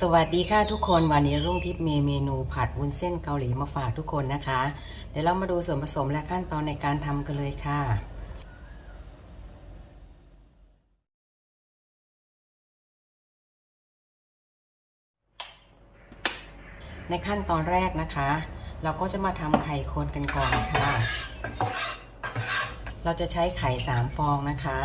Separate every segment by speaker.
Speaker 1: สวัสดีค่ะทุกคนวันนี้รุ่งทิพย์มีเมนูผัดวุ้นเส้นเกาหลีมาฝากทุกคนนะคะ เดี๋ยวเรามาดูส่วนผสมและขั้นตอนในการทำกันเลยค่ะ ในขั้นตอนแรกนะคะ เราก็จะมาทำไข่คนกันก่อนค่ะ เราจะใช้ไข่สามฟองนะคะ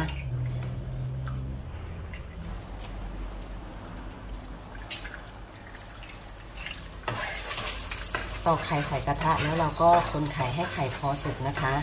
Speaker 1: ตอกไข่ใส่กระทะแล้วเราก็คนไข่ให้ไข่พอสุกนะคะ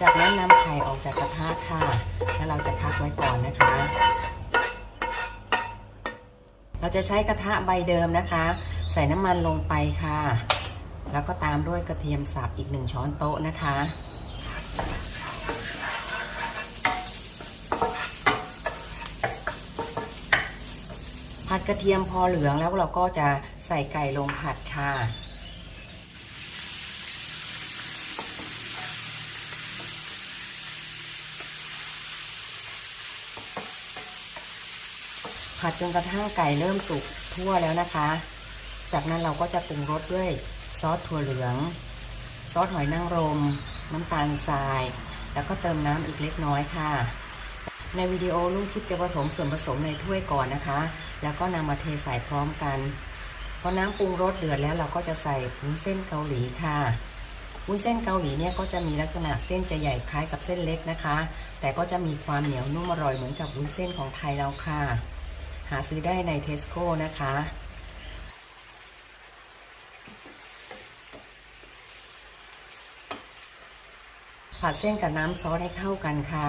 Speaker 1: จากนั้นนำไข่ออกจากกระทะค่ะ แล้วเราจะพักไว้ก่อนนะคะ เราจะใช้กระทะใบเดิมนะคะ ใส่น้ำมันลงไปค่ะ แล้วก็ตามด้วยกระเทียมสับอีกหนึ่งช้อนโต๊ะนะคะ ผัดกระเทียมพอเหลืองแล้วเราก็จะใส่ไก่ลงผัดค่ะ ผัดจนกระทั่งไก่เริ่มสุกทั่วแล้วนะคะ จากนั้นเราก็จะปรุงรสด้วยซอสถั่วเหลือง ซอสหอยนางรม น้ำตาลทราย แล้วก็เติมน้ำอีกเล็กน้อยค่ะ ในวิดีโอลุงทิพย์จะผสมส่วนผสมในถ้วยก่อนนะคะ แล้วก็นำมาเทใส่พร้อมกันพอน้ำปรุงรสเดือดแล้วเราก็จะใส่วุ้นเส้นเกาหลีค่ะวุ้นเส้นเกาหลีเนี่ยก็จะมีลักษณะเส้นจะใหญ่คล้ายกับเส้นเล็กนะคะ แต่ก็จะมีความเหนียวนุ่มอร่อยเหมือนกับวุ้นเส้นของไทยเราค่ะ หาซื้อได้ในเทสโก้นะคะ ผัดเส้นกับน้ำซอสให้เข้ากันค่ะ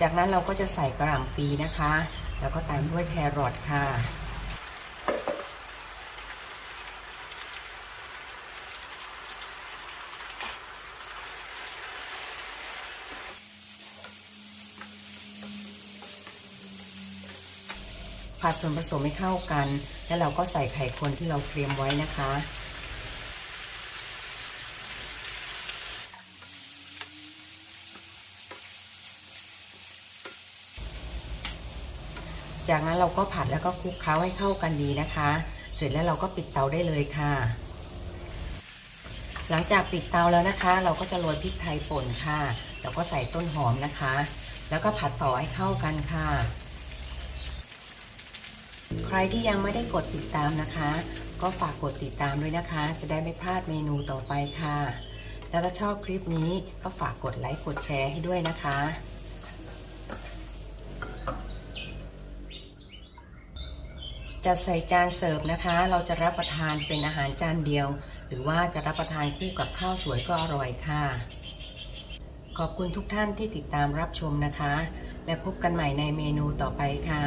Speaker 1: จากนั้นเราก็จะใส่กระหล่ำปีนะคะ แล้วก็ตามด้วยแครอทค่ะ ผัดส่วนผสมให้เข้ากัน แล้วเราก็ใส่ไข่คนที่เราเตรียมไว้นะคะ จากนั้นเราก็ผัดแล้วก็คลุกเคล้าให้เข้ากันดีนะคะ เสร็จแล้วเราก็ปิดเตาได้เลยค่ะ หลังจากปิดเตาแล้วนะคะ เราก็จะโรยพริกไทยป่นค่ะ แล้วก็ใส่ต้นหอมนะคะ แล้วก็ผัดต่อให้เข้ากันค่ะ ใครที่ยังไม่ได้กดติดตามนะคะ ก็ฝากกดติดตามด้วยนะคะ จะได้ไม่พลาดเมนูต่อไปค่ะ แล้วถ้าชอบคลิปนี้ก็ฝากกดไลค์กดแชร์ให้ด้วยนะคะ จะใส่จานเสิร์ฟนะคะ เราจะรับประทานเป็นอาหารจานเดียว หรือว่าจะรับประทานคู่กับข้าวสวยก็อร่อยค่ะขอบคุณทุกท่านที่ติดตามรับชมนะคะ และพบกันใหม่ในเมนูต่อไปค่ะ